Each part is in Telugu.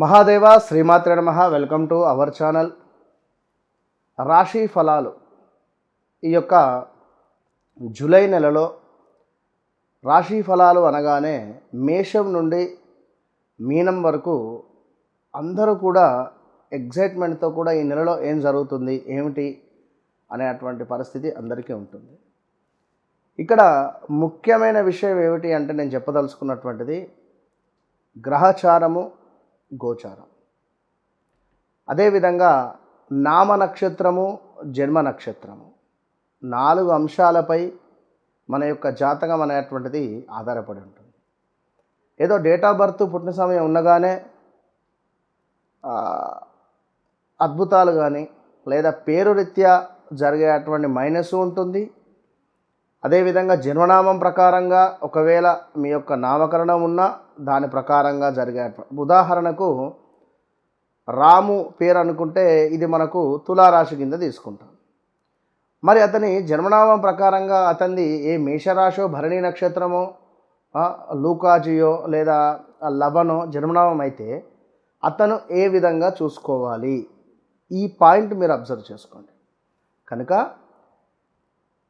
మహాదేవ శ్రీమాత్ర నమ. Welcome to our channel. రాశి ఫలాలు. ఈ యొక్క జూలై నెలలో రాశి ఫలాలు అనగానే మేషం నుండి మీనం వరకు అందరూ కూడా ఎగ్జైట్మెంట్తో కూడా ఈ నెలలో ఏం జరుగుతుంది ఏమిటి అనేటువంటి పరిస్థితి అందరికీ ఉంటుంది. ఇక్కడ ముఖ్యమైన విషయం ఏమిటి అంటే నేను చెప్పదలుచుకున్నటువంటిది గ్రహచారము గోచారం. అదేవిధంగా నామ నక్షత్రము జన్మ నక్షత్రము నాలుగు అంశాలపై మన యొక్క జాతకం అనేటువంటిది ఆధారపడి ఉంటుంది. ఏదో డేట్ ఆఫ్ బర్త్ పుట్టిన సమయం ఉండగానే అద్భుతాలు కానీ లేదా పేరు రీత్యా జరిగేటువంటి మైనస్ ఉంటుంది. అదేవిధంగా జన్మనామం ప్రకారంగా ఒకవేళ మీ యొక్క నామకరణం ఉన్నా దాని ప్రకారంగా జరిగే ఉదాహరణకు రాము పేరు అనుకుంటే ఇది మనకు తులారాశి కింద తీసుకుంటాం. మరి అతని జన్మనామం ప్రకారంగా అతనిది ఏ మేషరాశో భరణి నక్షత్రమో లూకాజియో లేదా లవనో జన్మనామం అయితే అతను ఏ విధంగా చూసుకోవాలి? ఈ పాయింట్ మీరు అబ్జర్వ్ చేసుకోండి. కనుక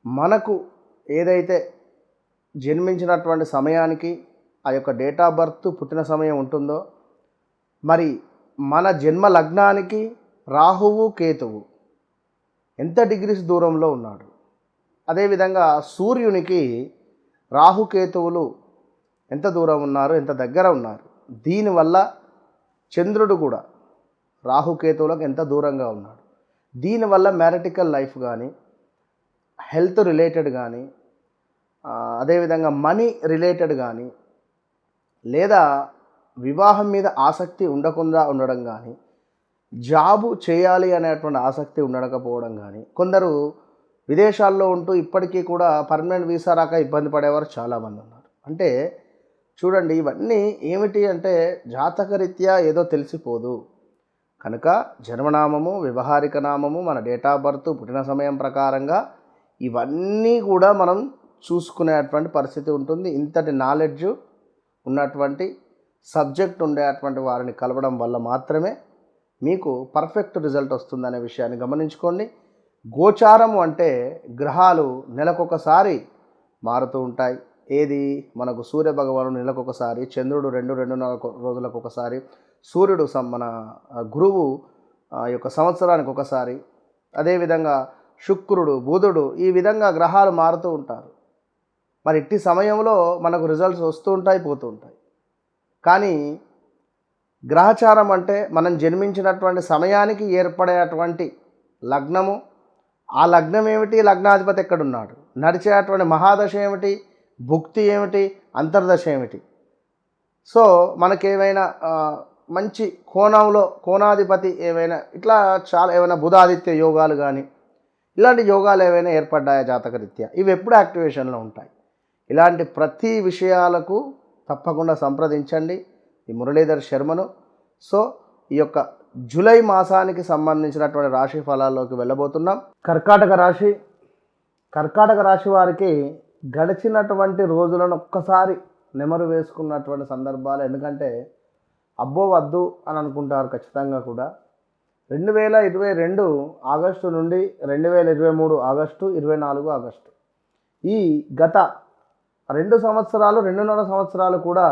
మనకు ఏదైతే జన్మించినటువంటి సమయానికి ఆ యొక్క డేట్ ఆఫ్ బర్త్ పుట్టిన సమయం ఉంటుందో మరి మన జన్మ లగ్నానికి రాహువు కేతువు ఎంత డిగ్రీస్ దూరంలో ఉన్నాడు? అదేవిధంగా సూర్యునికి రాహుకేతువులు ఎంత దూరం ఉన్నారు ఎంత దగ్గర ఉన్నారు? దీనివల్ల చంద్రుడు కూడా రాహుకేతువులకు ఎంత దూరంగా ఉన్నాడు? దీనివల్ల మ్యారటికల్ లైఫ్ కానీ హెల్త్ రిలేటెడ్ కానీ అదేవిధంగా మనీ రిలేటెడ్ కానీ లేదా వివాహం మీద ఆసక్తి ఉండకుండా ఉండడం కానీ జాబు చేయాలి అనేటువంటి ఆసక్తి ఉండకపోవడం కానీ కొందరు విదేశాల్లో ఉంటూ ఇప్పటికీ కూడా పర్మనెంట్ వీసా రాక ఇబ్బంది పడేవారు చాలామంది ఉన్నారు. అంటే చూడండి ఇవన్నీ ఏమిటి అంటే జాతకరీత్యా ఏదో తెలిసిపోదు. కనుక జన్మనామము వ్యవహారిక నామము మన డేట్ ఆఫ్ బర్త్ పుట్టిన సమయం ప్రకారంగా ఇవన్నీ కూడా మనం చూసుకునేటువంటి పరిస్థితి ఉంటుంది. ఇంతటి నాలెడ్జ్ ఉన్నటువంటి సబ్జెక్ట్ ఉండేటువంటి వారిని కలవడం వల్ల మాత్రమే మీకు పర్ఫెక్ట్ రిజల్ట్ వస్తుందనే విషయాన్ని గమనించుకోండి. గోచారం అంటే గ్రహాలు నెలకొకసారి మారుతూ ఉంటాయి. ఏది? మనకు సూర్య భగవానుడు నెలకొకసారి చంద్రుడు రెండు రెండున్నర కొ- రోజులకు ఒకసారి సూర్యుడు సం- మన గురువు ఆ యొక్క సంవత్సరానికి ఒకసారి అదేవిధంగా శుక్రుడు బుధుడు ఈ విధంగా గ్రహాలు మారుతూ ఉంటారు. మరి ఇట్టి సమయంలో మనకు రిజల్ట్స్ వస్తూ ఉంటాయి పోతూ ఉంటాయి. కానీ గ్రహచారం అంటే మనం జన్మించినటువంటి సమయానికి ఏర్పడేటువంటి లగ్నము. ఆ లగ్నం ఏమిటి? లగ్నాధిపతి ఎక్కడున్నాడు? నడిచేటువంటి మహాదశ ఏమిటి? భుక్తి ఏమిటి? అంతర్దశ ఏమిటి? సో మనకేమైనా మంచి కోణంలో కోణాధిపతి ఏమైనా ఇట్లా చాలా ఏమైనా బుధాదిత్య యోగాలు కానీ ఇలాంటి యోగాలు ఏవైనా ఏర్పడ్డాయా జాతకరీత్యా? ఇవి ఎప్పుడు యాక్టివేషన్లో ఉంటాయి? ఇలాంటి ప్రతి విషయాలకు తప్పకుండా సంప్రదించండి. ఈ మురళీధర్ శర్మను. సో ఈ యొక్క జూలై మాసానికి సంబంధించినటువంటి రాశి ఫలాల్లోకి వెళ్ళబోతున్నాం. కర్కాటక రాశి. కర్కాటక రాశి వారికి గడిచినటువంటి రోజులను ఒక్కసారి నెమరు వేసుకున్నటువంటి సందర్భాలు. ఎందుకంటే అబ్బో వద్దు అని అనుకుంటారు ఖచ్చితంగా కూడా. రెండు వేల ఇరవై రెండు ఆగస్టు నుండి రెండు వేల ఇరవై మూడు ఆగస్టు ఇరవై నాలుగు ఆగస్టు. ఈ గత రెండు సంవత్సరాలు రెండున్నర సంవత్సరాలు కూడా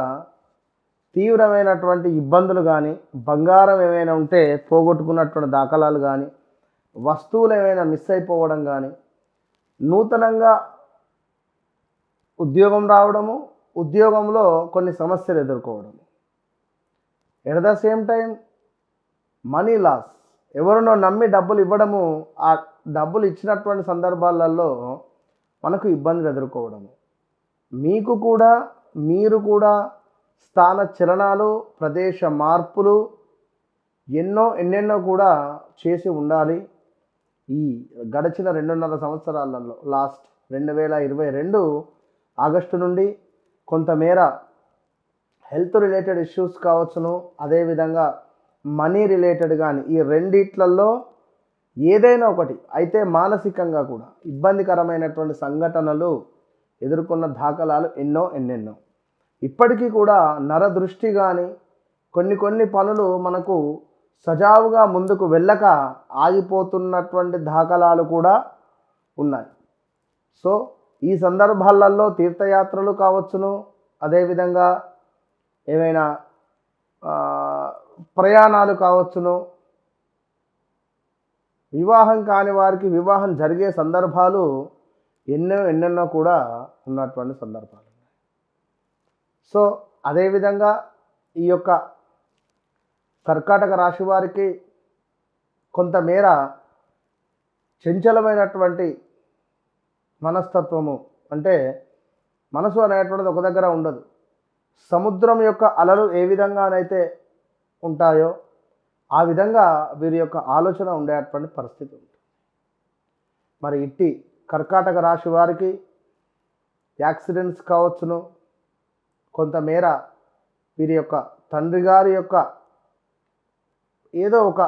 తీవ్రమైనటువంటి ఇబ్బందులు కానీ బంగారం ఏమైనా ఉంటే పోగొట్టుకున్నటువంటి దాఖలాలు కానీ వస్తువులు ఏమైనా మిస్ అయిపోవడం కానీ నూతనంగా ఉద్యోగం రావడము ఉద్యోగంలో కొన్ని సమస్యలు ఎదుర్కోవడం at the same time money loss ఎవరినో నమ్మి డబ్బులు ఇవ్వడము ఆ డబ్బులు ఇచ్చినటువంటి సందర్భాలలో మనకు ఇబ్బందులు ఎదుర్కోవడము. మీకు కూడా మీరు కూడా స్థాన చలనాలు ప్రదేశ మార్పులు ఎన్నో ఎన్నెన్నో కూడా చేసి ఉండాలి. ఈ గడిచిన రెండున్నర సంవత్సరాలలో లాస్ట్ రెండు వేల ఇరవై రెండు ఆగస్టు నుండి కొంతమేర హెల్త్ రిలేటెడ్ ఇష్యూస్ కావచ్చును. అదేవిధంగా మనీ రిలేటెడ్ కానీ ఈ రెండిట్లలో ఏదైనా ఒకటి అయితే మానసికంగా కూడా ఇబ్బందికరమైనటువంటి సంఘటనలు ఎదుర్కొన్న దాఖలాలు ఎన్నో ఎన్నెన్నో. ఇప్పటికీ కూడా నరదృష్టి కానీ కొన్ని కొన్ని పనులు మనకు సజావుగా ముందుకు వెళ్ళక ఆగిపోతున్నటువంటి దాఖలాలు కూడా ఉన్నాయి. సో ఈ సందర్భాలలో తీర్థయాత్రలు కావచ్చును. అదేవిధంగా ఏమైనా ప్రయాణాలు కావచ్చును. వివాహం కాని వారికి వివాహం జరిగే సందర్భాలు ఎన్నో ఎన్నెన్నో కూడా ఉన్నటువంటి సందర్భాలు సో అదేవిధంగా ఈ యొక్క కర్కాటక రాశి వారికి కొంతమేర చంచలమైనటువంటి మనస్తత్వము అంటే మనసు అనేటువంటిది ఒక దగ్గర ఉండదు. సముద్రం యొక్క అలలు ఏ విధంగానైతే ఉంటాయో ఆ విధంగా వీరి యొక్క ఆలోచన ఉండేటువంటి పరిస్థితి ఉంటుంది. మరి ఇట్టి కర్కాటక రాశి వారికి యాక్సిడెంట్స్ కావచ్చును. కొంతమేర వీరి యొక్క తండ్రి గారి యొక్క ఏదో ఒక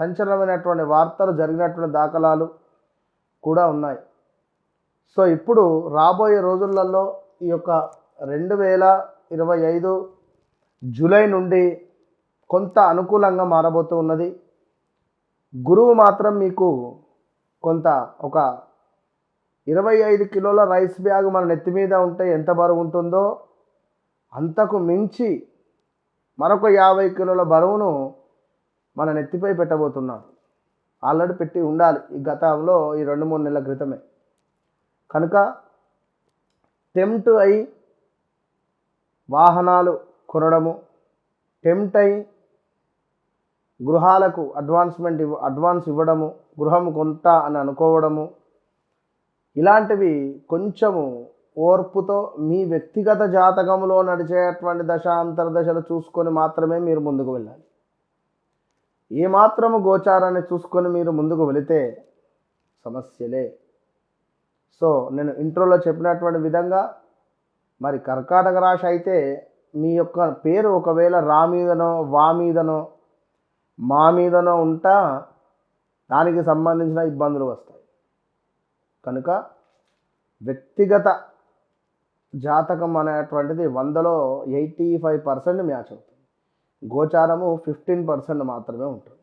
సంచలనమైనటువంటి వార్తలు జరిగినటువంటి దాఖలాలు కూడా ఉన్నాయి. సో ఇప్పుడు రాబోయే రోజులలో ఈ యొక్క రెండు వేల ఇరవై ఐదు జూలై నుండి కొంత అనుకూలంగా మారబోతూ ఉన్నది. గురువు మాత్రం మీకు కొంత ఒక ఇరవై ఐదు కిలోల రైస్ బ్యాగ్ మన నెత్తి మీద ఉంటే ఎంత బరువు ఉంటుందో అంతకు మించి మరొక యాభై కిలోల బరువును మన నెత్తిపై పెట్టబోతున్నాడు ఆల్రెడీ పెట్టి ఉండాలి ఈ గతంలో ఈ రెండు మూడు నెలల క్రితమే. కనుక టెంప్ట్ అయి వాహనాలు కొనడము టెంప్ట్ అయి గృహాలకు అడ్వాన్స్మెంట్ ఇవ్వ అడ్వాన్స్ ఇవ్వడము గృహం కొంటా అని అనుకోవడము ఇలాంటివి కొంచెము ఓర్పుతో మీ వ్యక్తిగత జాతకంలో నడిచేటువంటి దశాంతర అంతర్దశలు చూసుకొని మాత్రమే మీరు ముందుకు వెళ్ళాలి. ఏమాత్రము గోచారాన్ని చూసుకొని మీరు ముందుకు వెళితే సమస్యలే. సో నేను ఇంట్రోలో చెప్పినటువంటి విధంగా మరి కర్కాటక రాశి అయితే మీ యొక్క పేరు ఒకవేళ రా మీదనో వా మీదనో మా మీదనో ఉంటా దానికి సంబంధించిన ఇబ్బందులు వస్తాయి. కనుక వ్యక్తిగత జాతకం అనేటువంటిది వందలో ఎయిటీ ఫైవ్ పర్సెంట్ మ్యాచ్ అవుతుంది. గోచారము ఫిఫ్టీన్ పర్సెంట్ మాత్రమే ఉంటుంది.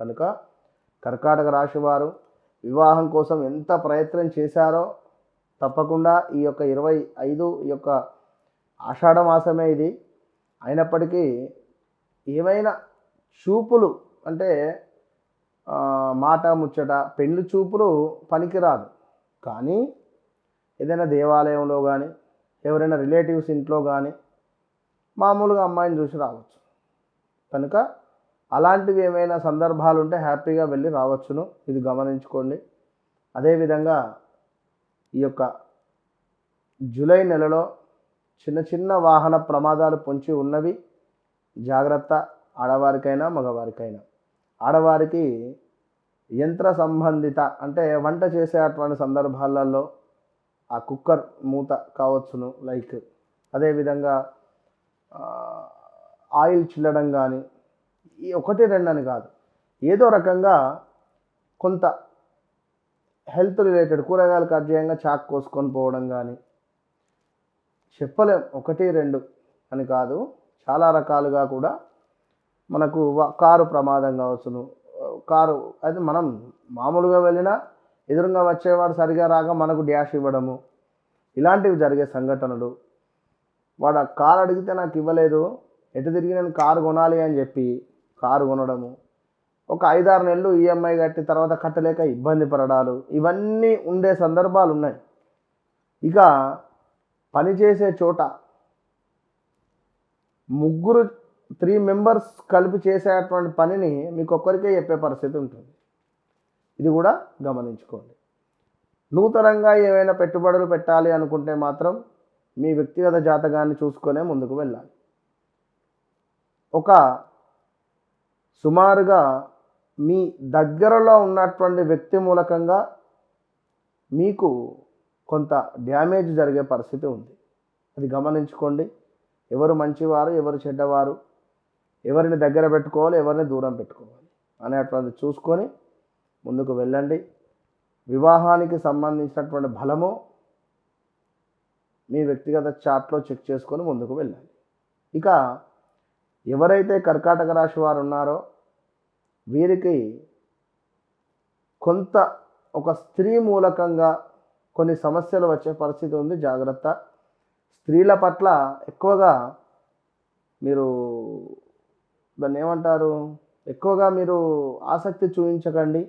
కనుక కర్కాటక రాశి వారు వివాహం కోసం ఎంత ప్రయత్నం చేశారో తప్పకుండా ఈ యొక్క ఇరవై ఐదు ఈ యొక్క ఆషాఢ మాసమే ఇది. అయినప్పటికీ ఏమైనా చూపులు అంటే మాట ముచ్చట పెండ్లు చూపులు పనికిరాదు. కానీ ఏదైనా దేవాలయంలో కానీ ఎవరైనా రిలేటివ్స్ ఇంట్లో కానీ మామూలుగా అమ్మాయిని చూసి రావచ్చు. కనుక అలాంటివి ఏమైనా సందర్భాలు ఉంటే హ్యాపీగా వెళ్ళి రావచ్చును. ఇది గమనించుకోండి. అదేవిధంగా ఈ యొక్క జూలై నెలలో చిన్న చిన్న వాహన ప్రమాదాలు పొంచి ఉన్నవి జాగ్రత్త. ఆడవారికైనా మగవారికైనా. ఆడవారికి యంత్ర సంబంధిత అంటే వంట చేసే అటువంటి సందర్భాలలో ఆ కుక్కర్ మూత కావచ్చును లైక్ అదేవిధంగా ఆయిల్ చిల్లడం కానీ ఈ ఒకటి రెండు అని కాదు. ఏదో రకంగా కొంత హెల్త్ రిలేటెడ్ కూరగాయలు కట్ చేయంగా చాక్ కోసుకొని పోవడం కానీ చెప్పలేం ఒకటి రెండు అని కాదు. చాలా రకాలుగా కూడా మనకు వ- కారు ప్రమాదం కావచ్చును. కారు అయితే మనం మామూలుగా వెళ్ళినా ఎదురుగా వచ్చేవాడు సరిగా రాక మనకు డ్యాష్ ఇవ్వడము. ఇలాంటివి జరిగే సంఘటనలు. వాడు ఆ కారు అడిగితే నాకు ఇవ్వలేదు ఎటు తిరిగి నేను కారు కొనాలి అని చెప్పి కారు కొనడము. ఒక ఐదారు నెలలు ఈఎంఐ కట్టి తర్వాత కట్టలేక ఇబ్బంది పడడాలు. ఇవన్నీ ఉండే సందర్భాలు ఉన్నాయి. ఇక పనిచేసే చోట ముగ్గురు త్రీ మెంబర్స్ కలిపి చేసేటువంటి పనిని మీకు ఒక్కరికే చెప్పే పరిస్థితి ఉంటుంది. ఇది కూడా గమనించుకోండి. నూతనంగా ఏమైనా పెట్టుబడులు పెట్టాలి అనుకుంటే మాత్రం మీ వ్యక్తిగత జాతకాన్ని చూసుకునే ముందుకు వెళ్ళాలి. ఒక సుమారుగా మీ దగ్గరలో ఉన్నటువంటి వ్యక్తి మూలకంగా మీకు కొంత డ్యామేజ్ జరిగే పరిస్థితి ఉంది. అది గమనించుకోండి. ఎవరు మంచివారు ఎవరు చెడ్డవారు ఎవరిని దగ్గర పెట్టుకోవాలి ఎవరిని దూరం పెట్టుకోవాలి అనేటువంటిది చూసుకొని ముందుకు వెళ్ళండి. వివాహానికి సంబంధించినటువంటి బలము మీ వ్యక్తిగత చార్ట్లో చెక్ చేసుకొని ముందుకు వెళ్ళాలి ఇక ఎవరైతే కర్కాటక రాశి వారు ఉన్నారో వీరికి కొంత ఒక స్త్రీ మూలకంగా కొన్ని సమస్యలు వచ్చే పరిస్థితి ఉంది జాగ్రత్త. స్త్రీల పట్ల ఎక్కువగా మీరు దాన్ని ఏమంటారు? ఎక్కువగా మీరు ఆసక్తి చూపించకండి.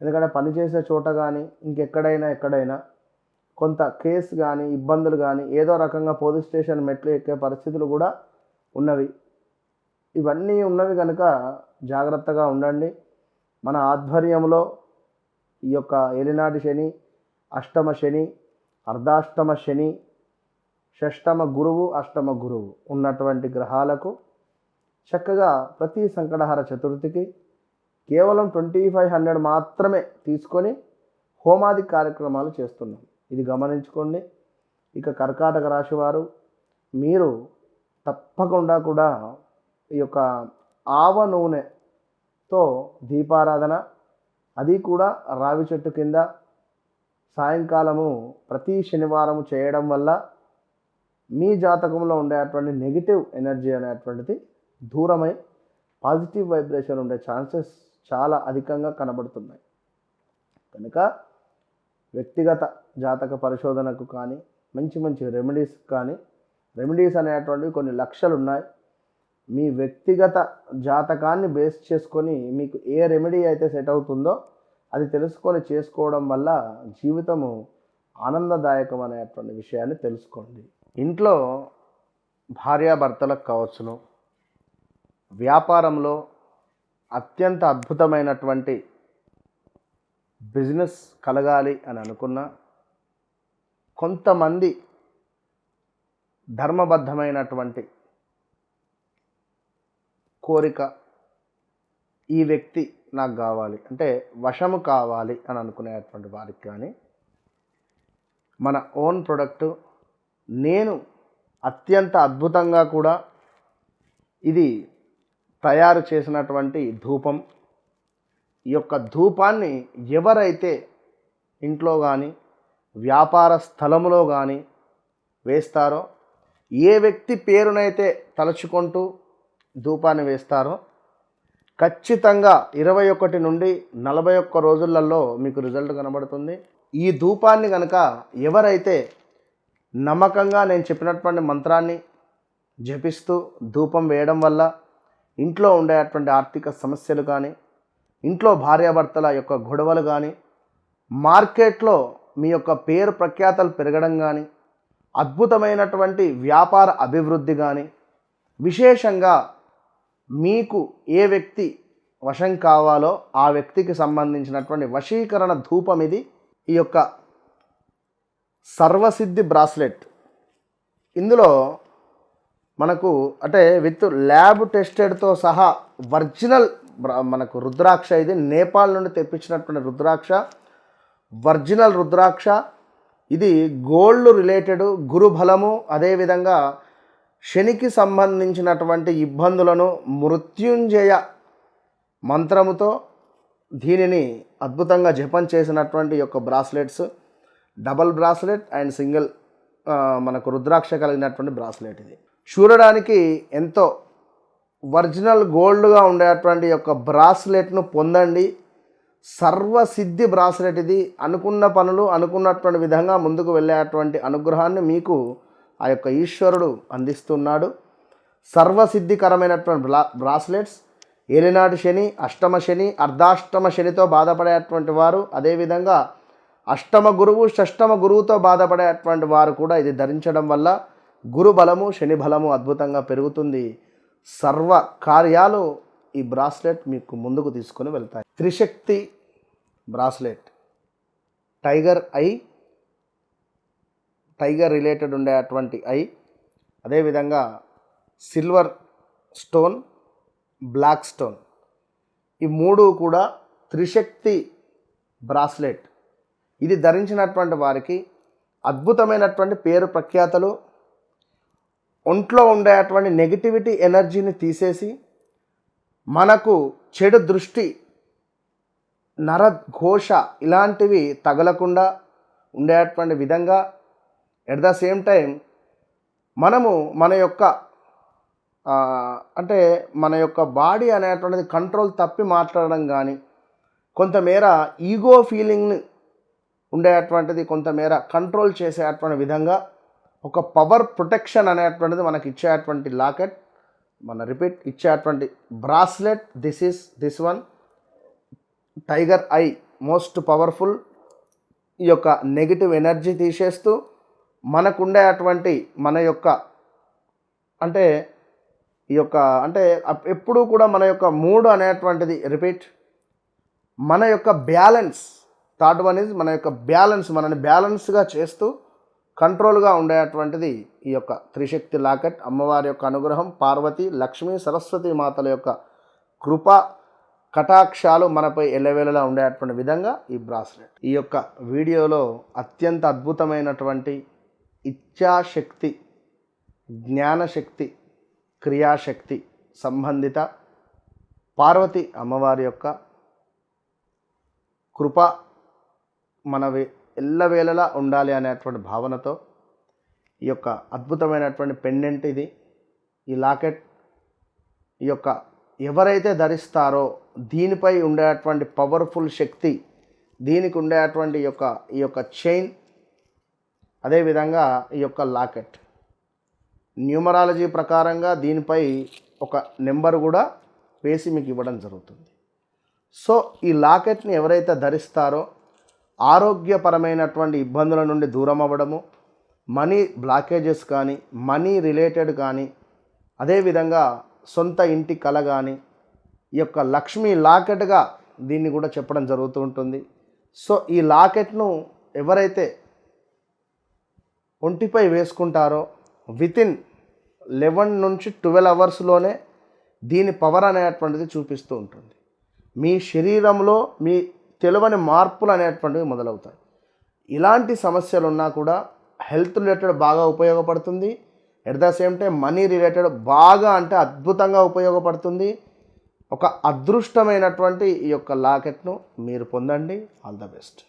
ఎందుకంటే పనిచేసే చోట కానీ ఇంకెక్కడైనా ఎక్కడైనా కొంత కేసు కానీ ఇబ్బందులు కానీ ఏదో రకంగా పోలీస్ స్టేషన్ మెట్లు ఎక్కే పరిస్థితులు కూడా ఉన్నవి. ఇవన్నీ ఉన్నవి కనుక జాగ్రత్తగా ఉండండి. మన ఆధ్వర్యంలో ఈ యొక్క ఏలినాటి శని అష్టమ శని అర్ధాష్టమ శని షష్టమ గురువు అష్టమ గురువు ఉన్నటువంటి గ్రహాలకు చక్కగా ప్రతి సంకటహార చతుర్థికి కేవలం ట్వంటీ ఫైవ్ హండ్రెడ్ మాత్రమే తీసుకొని హోమాది కార్యక్రమాలు చేస్తున్నాం. ఇది గమనించుకోండి. ఇక కర్కాటక రాశివారు మీరు తప్పకుండా కూడా ఈ యొక్క ఆవ నూనెతో దీపారాధన అది కూడా రావి చెట్టు కింద సాయంకాలము ప్రతి శనివారము చేయడం వల్ల మీ జాతకంలో ఉండేటువంటి నెగిటివ్ ఎనర్జీ అనేటువంటిది దూరమై పాజిటివ్ వైబ్రేషన్ ఉండే ఛాన్సెస్ చాలా అధికంగా కనబడుతున్నాయి. కనుక వ్యక్తిగత జాతక పరిశోధనకు కానీ మంచి మంచి రెమెడీస్ కానీ రెమెడీస్ అనేటువంటివి కొన్ని లక్షలు ఉన్నాయి. మీ వ్యక్తిగత జాతకాన్ని బేస్ చేసుకొని మీకు ఏ రెమెడీ అయితే సెట్ అవుతుందో అది తెలుసుకొని చేసుకోవడం వల్ల జీవితము ఆనందదాయకం అనేటువంటి విషయాన్ని తెలుసుకోండి. ఇంట్లో భార్యాభర్తలకు కావచ్చును. వ్యాపారంలో అత్యంత అద్భుతమైనటువంటి బిజినెస్ కలగాలి అని అనుకున్న కొంతమంది ధర్మబద్ధమైనటువంటి కోరిక ఈ వ్యక్తి నాకు కావాలి అంటే వశము కావాలి అని అనుకునేటువంటి వారికి కానీ మన ఓన్ ప్రొడక్ట్ నేను అత్యంత అద్భుతంగా కూడా ఇది తయారు చేసినటువంటి ధూపం. ఈ యొక్క ధూపాన్ని ఎవరైతే ఇంట్లో కానీ వ్యాపార స్థలంలో కానీ వేస్తారో ఏ వ్యక్తి పేరునైతే తలుచుకుంటూ ధూపాన్ని వేస్తారో ఖచ్చితంగా ఇరవై ఒకటి నుండి నలభై ఒక్క రోజులలో మీకు రిజల్ట్ కనబడుతుంది. ఈ ధూపాన్ని కనుక ఎవరైతే నమ్మకంగా నేను చెప్పినటువంటి మంత్రాన్ని జపిస్తూ ధూపం వేయడం వల్ల ఇంట్లో ఉండేటువంటి ఆర్థిక సమస్యలు కానీ ఇంట్లో భార్యాభర్తల యొక్క గొడవలు కానీ మార్కెట్లో మీ యొక్క పేరు ప్రఖ్యాతలు పెరగడం కానీ అద్భుతమైనటువంటి వ్యాపార అభివృద్ధి కానీ విశేషంగా మీకు ఏ వ్యక్తి వశం కావాలో ఆ వ్యక్తికి సంబంధించినటువంటి వశీకరణ ధూపం ఇది. ఈ యొక్క సర్వసిద్ధి బ్రాస్లెట్. ఇందులో మనకు అంటే విత్ ల్యాబ్ టెస్టెడ్తో సహా ఒరిజినల్ మనకు రుద్రాక్ష ఇది. నేపాల్ నుండి తెప్పించినటువంటి రుద్రాక్ష ఒరిజినల్ రుద్రాక్ష ఇది గోల్డ్ రిలేటెడ్ గురుబలము అదేవిధంగా శనికి సంబంధించినటువంటి ఇబ్బందులను మృత్యుంజయ మంత్రముతో దీనిని అద్భుతంగా జపం చేసినటువంటి యొక్క bracelets. Double bracelet and single మనకు రుద్రాక్ష కలిగినటువంటి బ్రాస్లెట్ ఇది. చూడడానికి ఎంతో ఒరిజినల్ గోల్డ్గా ఉండేటువంటి యొక్క బ్రాస్లెట్ను పొందండి. సర్వసిద్ధి బ్రాస్లెట్ ఇది. అనుకున్న పనులు అనుకున్నటువంటి విధంగా ముందుకు వెళ్ళేటువంటి అనుగ్రహాన్ని మీకు ఆ యొక్క ఈశ్వరుడు అందిస్తున్నాడు. సర్వసిద్ధికరమైనటువంటి బ్రా బ్రాస్లెట్స్. ఏలినాటి శని అష్టమ శని అర్ధాష్టమ శనితో బాధపడేటువంటి వారు అదేవిధంగా అష్టమ గురువు షష్టమ గురువుతో బాధపడేటువంటి వారు కూడా ఇది ధరించడం వల్ల గురు బలము శని బలము అద్భుతంగా పెరుగుతుంది. సర్వ కార్యాలు ఈ బ్రాస్లెట్ మీకు ముందుకు తీసుకొని వెళ్తాయి. త్రిశక్తి bracelet. Tiger eye tiger related ఉండేటువంటి ఐ అదేవిధంగా సిల్వర్ స్టోన్ బ్లాక్ స్టోన్. ఈ మూడు కూడా త్రిశక్తి బ్రాస్లెట్. ఇది ధరించినటువంటి వారికి అద్భుతమైనటువంటి పేరు ప్రఖ్యాతలు ఒంట్లో ఉండేటువంటి నెగిటివిటీ ఎనర్జీని తీసేసి మనకు చెడు దృష్టి నరఘోష ఇలాంటివి తగలకుండా ఉండేటువంటి విధంగా ఎట్ ద సేమ్ టైం మనము మన యొక్క అంటే మన యొక్క బాడీ అనేటువంటిది కంట్రోల్ తప్పి మాట్లాడడం కానీ కొంతమేర ఈగో ఫీలింగ్ని ఉండేటువంటిది కొంతమేర కంట్రోల్ చేసేటువంటి విధంగా ఒక పవర్ ప్రొటెక్షన్ అనేటువంటిది మనకి ఇచ్చేటువంటి లాకెట్ మన రిపీట్ ఇచ్చేటువంటి bracelet this is this one tiger eye most powerful ఈ యొక్క నెగిటివ్ ఎనర్జీ తీసేస్తూ మనకుండే అటువంటి మన యొక్క అంటే ఈ యొక్క అంటే అప్- ఎప్పుడూ కూడా మన యొక్క మూడ్ అనేటువంటిది రిపీట్ మన యొక్క బ్యాలెన్స్ థర్డ్ వన్ ఇస్ మన యొక్క బ్యాలెన్స్ మనని బ్యాలెన్స్గా చేస్తూ కంట్రోల్గా ఉండేటువంటిది ఈ యొక్క త్రిశక్తి లాకెట్. అమ్మవారి యొక్క అనుగ్రహం పార్వతి లక్ష్మీ సరస్వతి మాతల యొక్క కృప కటాక్షాలు మనపై ఎల్లవేళలా ఉండేటువంటి విధంగా ఈ బ్రాస్లెట్. ఈ యొక్క వీడియోలో అత్యంత అద్భుతమైనటువంటి ఇచ్ఛాశక్తి జ్ఞానశక్తి క్రియాశక్తి సంబంధిత పార్వతి అమ్మవారి యొక్క కృప మన ఎల్లవేళలా ఉండాలి అనేటువంటి భావనతో ఈ యొక్క అద్భుతమైనటువంటి పెండెంట్ ఇది. ఈ లాకెట్ ఈ యొక్క ఎవరైతే ధరిస్తారో దీనిపై ఉండేటువంటి పవర్ఫుల్ శక్తి దీనికి ఉండేటువంటి ఈ యొక్క ఈ యొక్క చైన్ అదేవిధంగా ఈ యొక్క లాకెట్. న్యూమరాలజీ ప్రకారంగా దీనిపై ఒక నెంబర్ కూడా వేసి మీకు ఇవ్వడం జరుగుతుంది. సో ఈ లాకెట్ని ఎవరైతే ధరిస్తారో ఆరోగ్యపరమైనటువంటి ఇబ్బందుల నుండి దూరం అవ్వడము మనీ బ్లాకేజెస్ కానీ మనీ రిలేటెడ్ కానీ అదేవిధంగా సొంత ఇంటి కళ కానీ ఈ యొక్క లక్ష్మీ లాకెట్గా దీన్ని కూడా చెప్పడం జరుగుతూ ఉంటుంది. సో ఈ లాకెట్ను ఎవరైతే ఒంటిపై వేసుకుంటారో వితిన్ లెవెన్ నుంచి ట్వెల్వ్ అవర్స్లోనే దీని పవర్ అనేటువంటిది చూపిస్తూ ఉంటుంది. మీ శరీరంలో మీ తెలియని మార్పులు అనేటువంటివి మొదలవుతాయి. ఇలాంటి సమస్యలు ఉన్నా కూడా హెల్త్ రిలేటెడ్ బాగా ఉపయోగపడుతుంది. At the same time money related బాగా అంటే అద్భుతంగా ఉపయోగపడుతుంది. ఒక అదృష్టమైనటువంటి ఈ యొక్క లాకెట్ను మీరు పొందండి. All the best.